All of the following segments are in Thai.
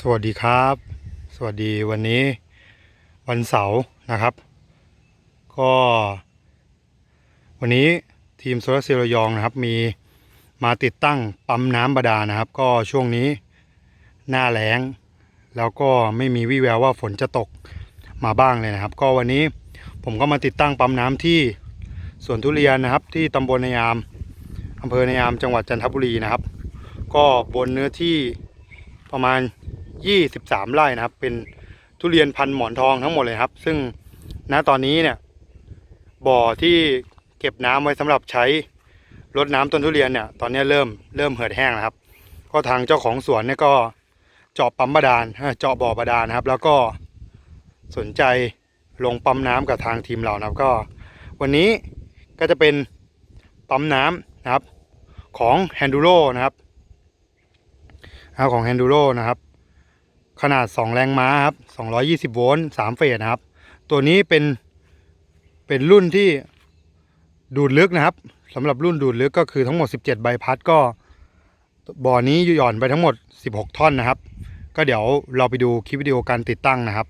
สวัสดีครับ สวัสดีวันนี้วันเสาร์นะครับ ก็ วันนี้ทีมโซลาร์เซลล์ระยองนะครับ มีมาติดตั้งปั๊มน้ำบาดาลนะครับ ก็ช่วงนี้หน้าแล้ง แล้วก็ไม่มีวี่แววว่าฝนจะตกมาบ้างเลยนะครับ ก็วันนี้ผมก็มาติดตั้งปั๊มน้ำที่สวนทุเรียนนะครับ ที่ตำบลนายามอำเภอนายามจังหวัดจันทบุรีนะครับ ก็บนเนื้อที่ประมาณ 23 ไร่นะครับ เป็นทุเรียนพันหมอนทองทั้งหมดเลยครับ ซึ่งณตอนนี้เนี่ย บ่อที่เก็บน้ำไว้สำหรับใช้รดน้ำต้นทุเรียนเนี่ยตอนนี้เริ่มเริ่มเหือดแห้งแล้วครับ ก็ทางเจ้าของสวนเนี่ยก็เจาะปั๊มบาดาลเจาะบ่อบาดาลนะครับ แล้วก็สนใจลงปั๊มน้ำกับทางทีมเรานะครับก็ วันนี้ก็จะเป็นปั๊มน้ำนะครับ ของ h a n d u r o นะครับนะครับของ h a n d u r o นะครับ ขนาด 2 แรงม้าครับ 220 โวลต์ 3 เฟสนะครับ ตัวนี้เป็น เป็นรุ่นที่ดูดลึกนะครับสำหรับรุ่นดูดลึกก็คือทั้งหมด 17 ใบพัดก็ บ่อนี้หย่อนไปทั้งหมด 16 ท่อนนะครับ ก็เดี๋ยวเราไปดูคลิปวิดีโอการติดตั้งนะครับ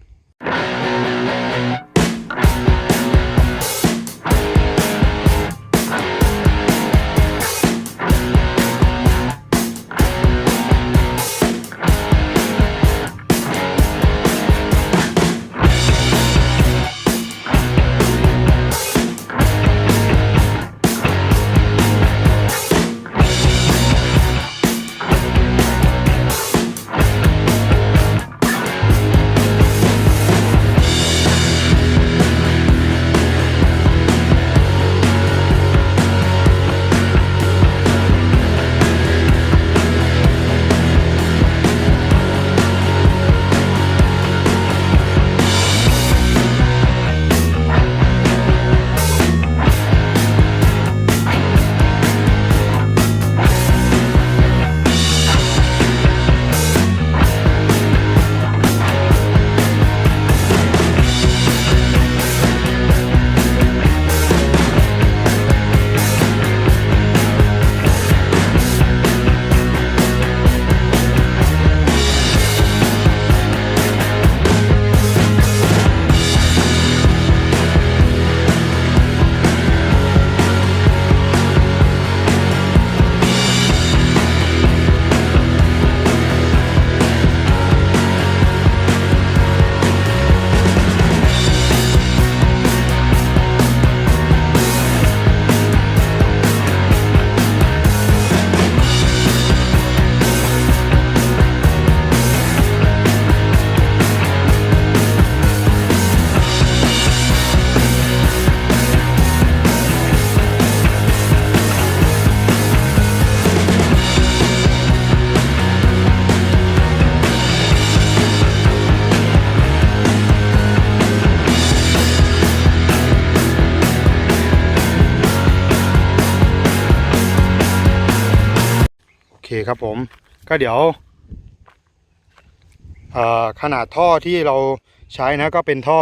คครับผม ก็เดี๋ยวขนาดท่อที่เราใช้นะก็เป็นท่อ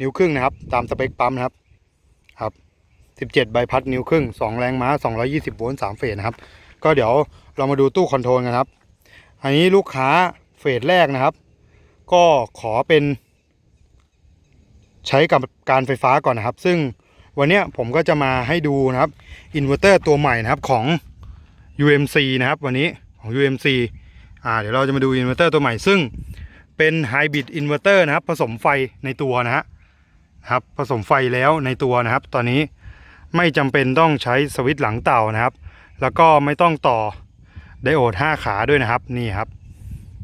นิ้วครึ่งนะครับ ตามสเปคปั๊มนะครับครับ 17 ใบพัดนิ้วครึ่ง 2 แรงม้า 220 โวลต์3เฟสนะครับ ก็เดี๋ยวเรามาดูตู้คอนโทรลกันครับ อันนี้ลูกค้าเฟสแรกนะครับ ก็ขอเป็น ใช้กับการไฟฟ้าก่อนนะครับ ซึ่งวันนี้ผมก็จะมาให้ดูนะครับ อินเวอร์เตอร์ตัวใหม่นะครับของ UMC นะครับวันนี้ของ UMC อ่าเดี๋ยวเราจะมาดูอินเวอร์เตอร์ตัวใหม่ ซึ่งเป็นไฮบริดอินเวอร์เตอร์นะครับผสมไฟในตัวนะฮะครับผสมไฟแล้วในตัวนะครับ ตอนนี้ไม่จำเป็นต้องใช้สวิตช์หลังเต่านะครับ แล้วก็ไม่ต้องต่อไดโอด 5 ขาด้วยนะครับนี่ครับ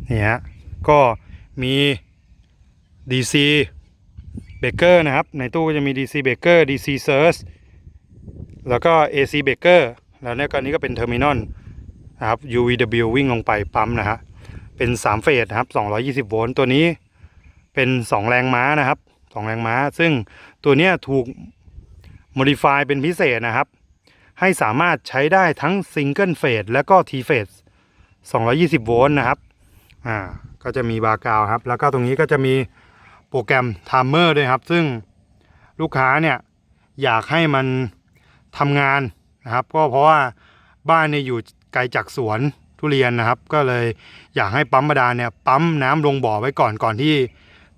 นี่ฮะก็มี DC เบเกอร์นะครับ ในตู้ก็จะมี DC เบเกอร์ DC Surge แล้วก็ AC เบเกอร์ แล้วเนี่ยก็อันนี้ก็เป็นเทอร์มินอลนะครับ UVW วิ่งลงไปปั๊มนะฮะเป็น 3 เฟสนะครับ 220 โวลต์ตัวนี้เป็น 2 แรงม้านะครับ 2 แรงม้า ซึ่งตัวเนี้ยถูก modify เป็นพิเศษนะครับ ให้สามารถใช้ได้ทั้ง Single Phase และก็ T Phase 220 โวลต์นะครับอ่าก็จะมีบาร์กาวครับ แล้วก็ตรงนี้ก็จะมีโปรแกรม Timer ด้วยครับ ซึ่งลูกค้าเนี่ยอยากให้มันทำงาน นะครับ ก็เพราะว่าบ้านเนี่ยอยู่ไกลจากสวนทุเรียนนะครับ ก็เลยอยากให้ปั๊มบาดาลเนี่ยปั๊มน้ำลงบ่อไว้ก่อนก่อนที่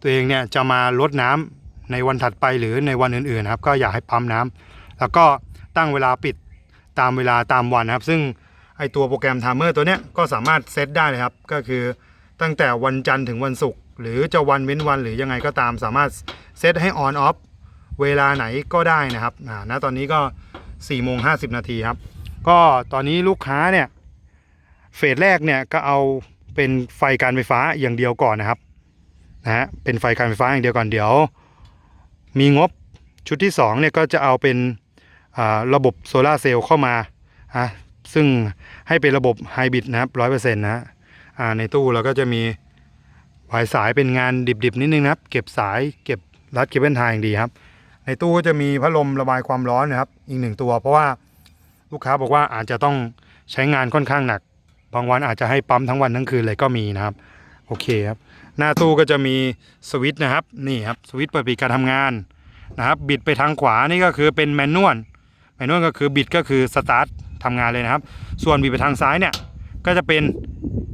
ตัวเองเนี่ยจะมาลดน้ำในวันถัดไปหรือในวันอื่นๆนะครับ ก็อยากให้ปั๊มน้ำแล้วก็ตั้งเวลาปิดตามเวลาตามวันนะครับ ซึ่งไอตัวโปรแกรมไทม์เมอร์ตัวเนี้ยก็สามารถเซตได้เลยครับ ก็คือตั้งแต่วันจันทร์ถึงวันศุกร์หรือจะวันเว้นวันหรือยังไงก็ตามสามารถเซตให้ออนออฟเวลาไหนก็ได้นะครับอ่าณตอนนี้ก็ 4โมง50นาทีครับ ก็ตอนนี้ลูกค้าเนี่ยเฟสแรกเนี่ยก็เอาเป็นไฟการไฟฟ้าอย่างเดียวก่อนนะครับนะฮะเป็นไฟการไฟฟ้าอย่างเดียวก่อนเดี๋ยว มีงบชุดที่2เนี่ยก็จะเอาเป็นระบบโซลาเซลล์เข้ามาฮะซึ่งให้เป็นระบบไฮบริดนะครับร้อยเปอร์เซ็นต์นะฮะในตู้เราก็จะมีวายสายเป็นงานดิบๆนิดนึงนะครับ เก็บสายเก็บรัดเคเบิลไทยอย่างดีครับ ในตู้ก็จะมีพัดลมระบายความร้อนนะครับ อีกหนึ่งตัว เพราะว่าลูกค้าบอกว่าอาจจะต้องใช้งานค่อนข้างหนัก บางวันอาจจะให้ปั๊มทั้งวันทั้งคืนเลยก็มีนะครับ โอเคครับ หน้าตู้ก็จะมีสวิตช์นะครับ นี่ครับสวิตช์เปิดปิดการทำงานนะครับ บิดไปทางขวานี่ก็คือเป็นแมนนวลแมนนวลก็คือบิดก็คือสตาร์ททำงานเลยนะครับ ส่วนบิดไปทางซ้ายเนี่ยก็จะเป็น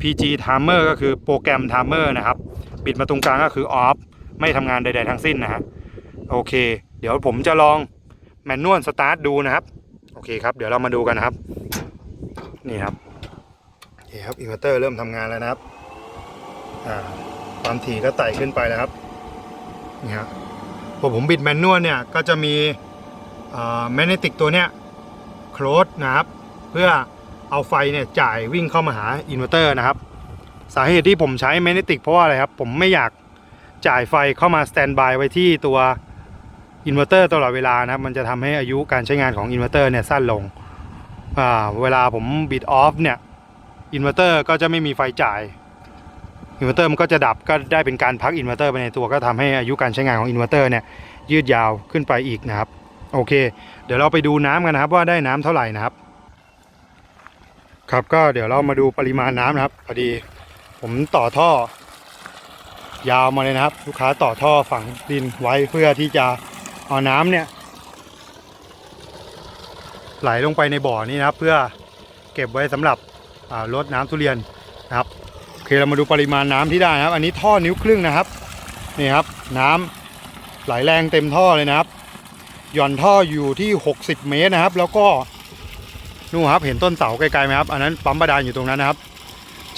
PG Timer ก็คือโปรแกรม Timer นะครับ บิดมาตรงกลางก็คือ off ไม่ทำงานใด ๆ ทั้งสิ้นนะฮะโอเค เดี๋ยวผมจะลองแมนนวลสตาร์ทดูนะครับ โอเคครับ เดี๋ยวเรามาดูกันนะครับ นี่ครับโอเคครับอินเวอร์เตอร์เริ่มทำงานแล้วนะครับอ่าความถี่ก็ไต่ขึ้นไปแล้วครับนี่ฮะพอผมบิดแมนนวลเนี่ยก็จะมีแมกเนติกตัวเนี้ยโคลดนะครับ เพื่อเอาไฟเนี่ยจ่ายวิ่งเข้ามาหาอินเวอร์เตอร์นะครับ สาเหตุที่ผมใช้แมกเนติกเพราะว่าอะไรครับ ผมไม่อยากจ่ายไฟเข้ามาสแตนบายไว้ที่ตัว อินเวอร์เตอร์ตลอดเวลานะครับมันจะทำให้อายุการใช้งานของอินเวอร์เตอร์เนี่ยสั้นลงอ่าเวลาผมบิดออฟเนี่ยอินเวอร์เตอร์ก็จะไม่มีไฟจ่ายอินเวอร์เตอร์มันก็จะดับก็ได้เป็นการพักอินเวอร์เตอร์ไปในตัวก็ทำให้อายุการใช้งานของอินเวอร์เตอร์เนี่ยยืดยาวขึ้นไปอีกนะครับโอเค เดี๋ยวเราไปดูน้ำกันนะครับว่าได้น้ำเท่าไหร่นะครับ ครับก็เดี๋ยวเรามาดูปริมาณน้ำนะครับพอดีผมต่อท่อ ยาวมาเลยนะครับ ลูกค้าต่อท่อฝังดินไว้เพื่อที่จะ เอาน้ำเนี่ย ไหลลงไปในบ่อนี้นะครับ เพื่อเก็บไว้สำหรับอ่ารดน้ำทุเรียนนะครับโอเคเรามาดูปริมาณน้ำที่ได้นะครับ อันนี้ท่อนิ้วครึ่งนะครับนี่ครับ น้ำไหลแรงเต็มท่อเลยนะครับ หย่อนท่ออยู่ที่ 60 เมตรนะครับ แล้วก็นู่นครับเห็นต้นเสาไกลๆไหมครับอันนั้นปั๊มบาดาลอยู่ตรงนั้นนะครับ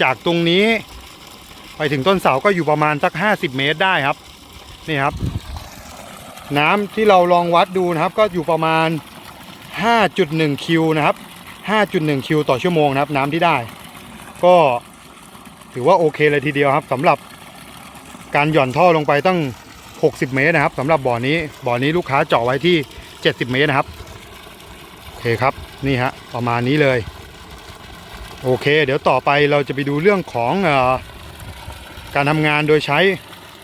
จากตรงนี้ไปถึงต้นเสาก็อยู่ประมาณสัก 50 เมตรได้ครับ นี่ครับ น้ำที่เราลองวัดดูนะครับ ก็อยู่ประมาณ 5.1 คิวนะครับ 5.1 คิวต่อชั่วโมงนะครับ น้ำที่ได้ ก็ถือว่าโอเคเลยทีเดียวครับสำหรับการหย่อนท่อลงไปตั้ง 60 เมตรนะครับสำหรับบ่อนี้บ่อนี้ลูกค้าเจาะไว้ที่ 70 เมตรนะครับโอเคครับนี่ฮะประมาณนี้เลยโอเค เดี๋ยวต่อไปเราจะไปดูเรื่องของอการทำงานโดยใช้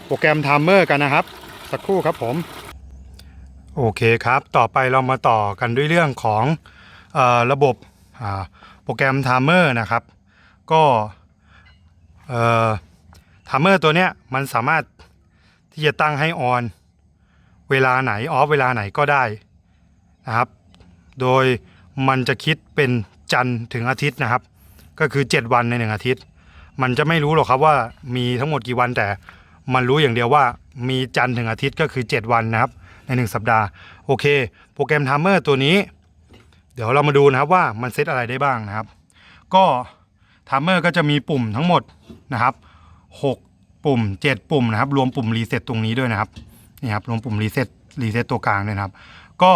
โปรแกรม Timer กันนะครับ สักครู่ครับผม โอเคครับ ต่อไปเรามาต่อกันด้วยเรื่องของออระบบโปรแกรม Timer นะครับ ก็เอ่อ Timer ตัวเนี้ยมันสามารถที่จะตั้งให้ออนเวลาไหนออฟเวลาไหนก็ได้นะครับ โดยมันจะคิดเป็นจันทร์ถึงอาทิตย์นะครับ ก็คือ 7 วันในหนึ่งอาทิตย์ มันจะไม่รู้หรอกครับว่ามีทั้งหมดกี่วันแต่มันรู้อย่างเดียวว่ามีจันทร์ถึงอาทิตย์ก็คือ 7 วันนะครับ ใน 1 สัปดาห์ โอเค โปรแกรม Timer ตัวนี้ เดี๋ยวเรามาดูนะครับว่ามันเซตอะไรได้บ้างนะครับ ก็ Timer ก็จะมีปุ่มทั้งหมดนะครับ 6 ปุ่ม 7 ปุ่มนะครับ รวมปุ่มรีเซ็ตตรงนี้ด้วยนะครับนี่ครับรวมปุ่มรีเซ็ตรีเซ็ตตัวกลางด้วยนะครับ ก็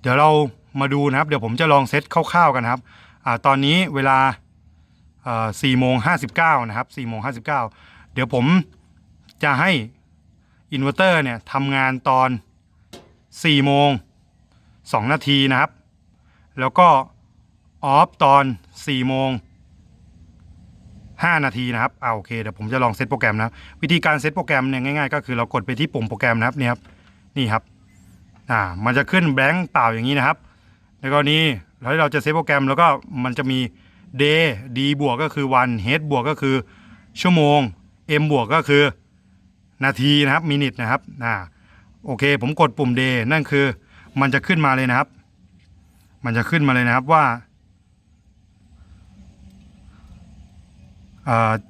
เดี๋ยวเรามาดูนะครับ เดี๋ยวผมจะลองเซตคร่าวๆกันครับอ่าตอนนี้เวลา4โมง59นะครับ4โมง59เดี๋ยวผมจะให้ อินเวอร์เตอร์เนี่ยทำงานตอน4โมง2นาทีนะครับ แล้วก็ออฟตอน4โมง5นาทีนะครับเอาโอเคเดี๋ยวผมจะลองเซตโปรแกรมนะวิธีการเซตโปรแกรมเนี่ยง่ายๆก็คือเรากดไปที่ปุ่มโปรแกรมนะครับเนี่ยครับนี่ครับอ่ามันจะขึ้นแบงค์เปล่าอย่างนี้นะครับ แล้วก็นี้แล้วเราจะเซฟโปรแกรมแล้วก็มันจะมี day d บวกก็คือวัน h บวกก็คือชั่วโมง m บวกก็คือ นาทีนะครับมินิทนะครับอ่าโอเค ผมกดปุ่ม D นั่นคือ มันจะขึ้นมาเลยนะครับ มันจะขึ้นมาเลยนะครับว่า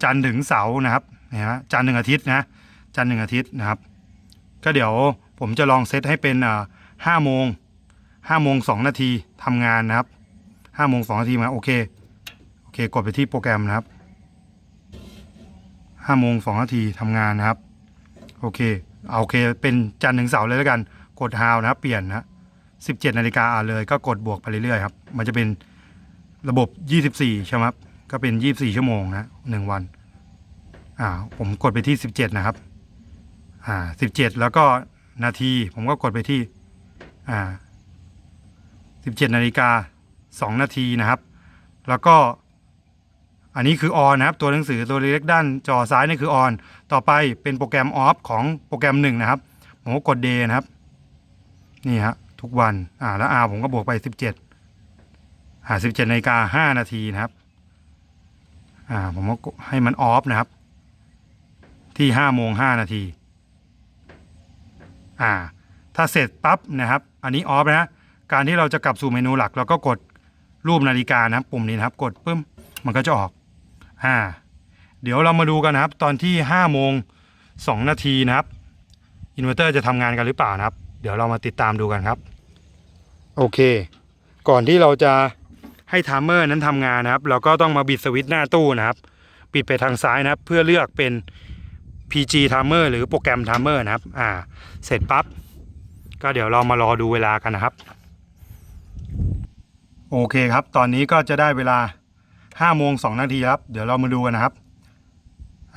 จันทร์ถึงเสาร์นะครับนี่ฮะจันทร์หนึ่งอาทิตย์นะจันทร์หนึ่งอาทิตย์นะครับ ก็เดี๋ยวผมจะลองเซตให้เป็นห้าโมงห้าโมงสองนาทีทำงานนะครับห้าโมงสองนาทีมาโอเคโอเคกดไปที่โปรแกรมนะครับห้าโมงสองนาทีทำงานนะครับ โอเคเอาโอเค เป็นจันทร์ถึงเสาร์เลยแล้วกัน กดฮาวนะเปลี่ยนนะสิบเจ็ดนาฬิกาอ่าเลย ก็กดบวกไปเรื่อยๆครับ มันจะเป็นระบบยี่สิบสี่ใช่ไหมครับ ก็เป็นยี่บสี่ชั่วโมงนะหนึ่งวัน อ่า ผมกดไปที่สิบเจ็ดนะครับ อ่าสิบเจ็ดแล้วก็นาที ผมก็กดไปที่ อ่าสิบเจ็ดนาฬิกาสองนาทีนะครับ แล้วก็ อันนี้คือออนนะครับ ตัวหนังสือตัวเล็กด้านจอซ้ายนี่คือออนต่อไปเป็นโปรแกรมออฟของโปรแกรมหนึ่งนะครับ ผมก็กดเดย์นะครับ นี่ฮะทุกวันอ่าแล้วอาผมก็บวกไปสิบเจ็ดอ่าสิบเจ็ดนาฬิกาห้านาทีนะครับอ่าผมก็ให้มันออฟนะครับ ที่ห้าโมงห้านาทีอ่าถ้าเสร็จปั๊บนะครับ อันนี้ออฟนะการที่เราจะกลับสู่เมนูหลักเราก็กดรูปนาฬิกานะครับ ปุ่มนี้นะครับ กดปึ้มมันก็จะออก อ่า เดี๋ยวเรามาดูกันนะครับ ตอนที่ห้าโมงสนาทีนะครับอินเวอร์เตอร์จะทำงานกันหรือเปล่านะครับ เดี๋ยวเรามาติดตามดูกันครับ โอเค ก่อนที่เราจะให้ไทม์เมอร์นั้นทำงานนะครับ เราก็ต้องมาบิดสวิตช์หน้าตู้นะครับ ปิดไปทางซ้ายนะครับ เพื่อเลือกเป็น PG Timer หรือโปรแกรม Timer นะครับ อ่า เสร็จปั๊บ ก็เดี๋ยวเรามารอดูเวลากันนะครับ โอเคครับ ตอนนี้ก็จะได้เวลา 5โมง2นาทีครับ เดี๋ยวเรามาดูกันนะครับ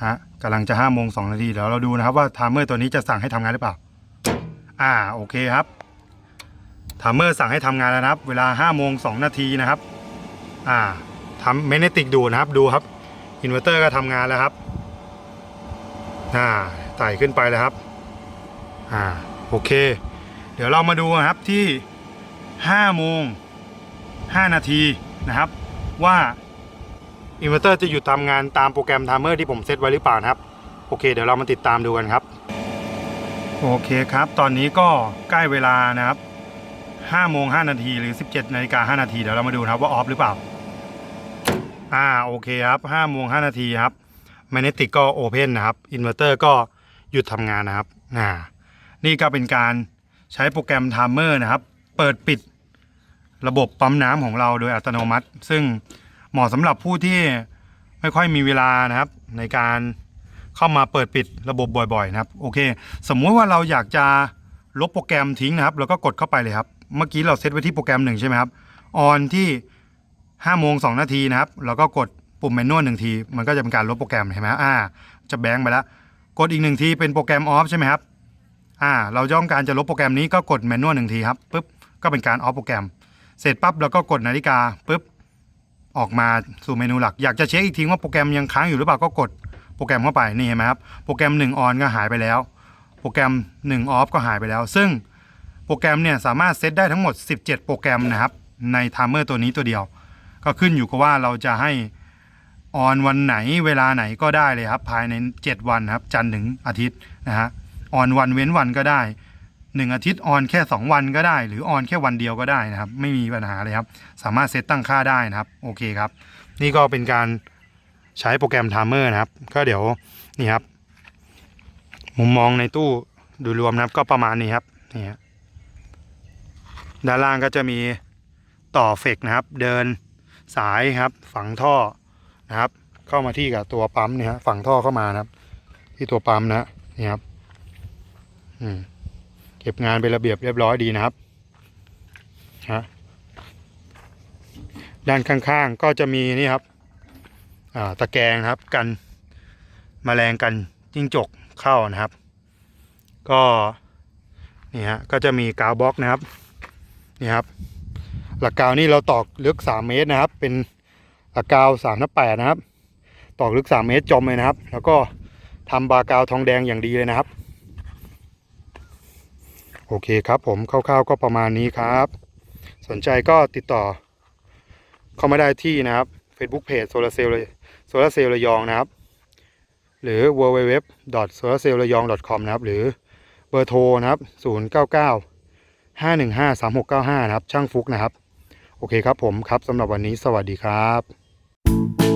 ฮะกำลังจะ5โมง2นาทีเดี๋ยวเราดูนะครับว่า Timer ตัวนี้จะสั่งให้ทำงานหรือเปล่า อ่าโอเคครับ Timer สั่งให้ทำงานแล้วนะครับ เวลา5โมง2นาทีนะครับ อ่าทำเมเนติกดูนะครับดูครับอินเวอร์เตอร์ก็ทำงานแล้วครับอ่าไต่ขึ้นไปแล้วครับ อ่าโอเค เดี๋ยวเรามาดูนะครับที่5โมง5นาทีนะครับ ว่า อินเวอร์เตอร์จะหยุดทำงานตามโปรแกรมไทม์เมอร์ที่ผมเซตไว้หรือเปล่านะครับ โอเค เดี๋ยวเรามาติดตามดูกันครับ โอเคครับ ตอนนี้ก็ใกล้เวลานะครับ5โมง5นาทีหรือ 17นาฬิกา5นาทีเดี๋ยวเรามาดูครับว่าออฟหรือเปล่า อ่าโอเคครับ5โมง5นาทีครับแมเนติกก็โอเพนนะครับอินเวอร์เตอร์ก็หยุดทำงานนะครับอ่านี่ก็เป็นการใช้โปรแกรมไทม์เมอร์นะครับ เปิดปิดระบบปั๊มน้ำของเราโดยอัตโนมัติ ซึ่ง เหมาะสำหรับผู้ที่ไม่ค่อยมีเวลานะครับ ในการเข้ามาเปิดปิดระบบบ่อยๆ นะครับ โอเค สมมุติว่าเราอยากจะลบโปรแกรมทิ้งนะครับ แล้วก็กดเข้าไปเลยครับ เมื่อกี้เราเซตไว้ที่โปรแกรมหนึ่งใช่ไหมครับออนที่5โมง2นาทีนะครับแล้วก็กดปุ่มเมนูหนึ่งที มันก็จะเป็นการลบโปรแกรมใช่ไหมอ่า จะแบงค์ไปแล้ว กดอีกหนึ่งทีเป็นโปรแกรมออฟใช่ไหมครับอ่า เราต้องการจะลบโปรแกรมนี้ก็กดเมนูหนึ่งทีครับปุ๊บก็เป็นการออฟโปรแกรม เสร็จปั๊บเราก็กดนาฬิกาปุ๊บ ออกมาสู่เมนูหลัก อยากจะเช็คอีกทีว่าโปรแกรมยังค้างอยู่หรือเปล่าก็กดโปรแกรมเข้าไปนี่เห็นไหมครับโปรแกรม1ออนก็หายไปแล้ว โปรแกรม1ออฟก็หายไปแล้ว ซึ่งโปรแกรมเนี่ยสามารถเซตได้ทั้งหมด 17 โปรแกรมนะครับในไทม์เมอร์ตัวนี้ตัวเดียว ก็ขึ้นอยู่กับว่าเราจะให้ออนวันไหนเวลาไหนก็ได้เลยครับ ภายใน 7 วันครับจันทร์ถึงอาทิตย์นะฮะออนวันเว้นวันก็ได้ 1อาทิตย์ออนแค่ 2 วันก็ได้ หรือออนแค่วันเดียวก็ได้นะครับ ไม่มีปัญหาเลยครับ สามารถเซตตั้งค่าได้นะครับโอเคครับ นี่ก็เป็นการใช้โปรแกรมไทม์เมอร์นะครับ ก็เดี๋ยวนี่ครับ มุมมองในตู้โดยรวมนะครับ ก็ประมาณนี้ครับนี่ฮะด้านล่างก็จะมีต่อเฟกนะครับ เดินสายครับ ฝังท่อนะครับ เข้ามาที่กับตัวปั๊มเนี่ยฮะฝังท่อเข้ามานะครับ ที่ตัวปั๊มนะนี่ครับ อืม ก็บงานเป็นระเบียบเรียบร้อยดีนะครับฮะด้านข้างๆก็จะมีนี่ครับตะแกรงครับกันแมลงกันจิ้งจกเข้านะครับ ก็นี่ฮะก็จะมีกาวบล็อกนะครับนี่ครับ หลักกาวนี่เราตอกลึก 3 เมตรนะครับ เป็นหลักกาวสามนับแปดนะครับ ตอกลึกสามเมตรจมเลยนะครับ แล้วก็ทำบากาวทองแดงอย่างดีเลยนะครับ โอเคครับผมคร่าวๆก็ประมาณนี้ครับ สนใจก็ติดต่อ เข้ามาได้ที่นะครับ Facebook Page โซลาเซลล์โซลาเซลล์ระยองนะครับ หรือ www s o l a r c e l l ระยอง com นะครับ หรือเบอร์โทรนะครับ 099 515 3695 นะครับ ช่างฟุกนะครับ โอเคครับผมครับสำหรับวันนี้สวัสดีครับ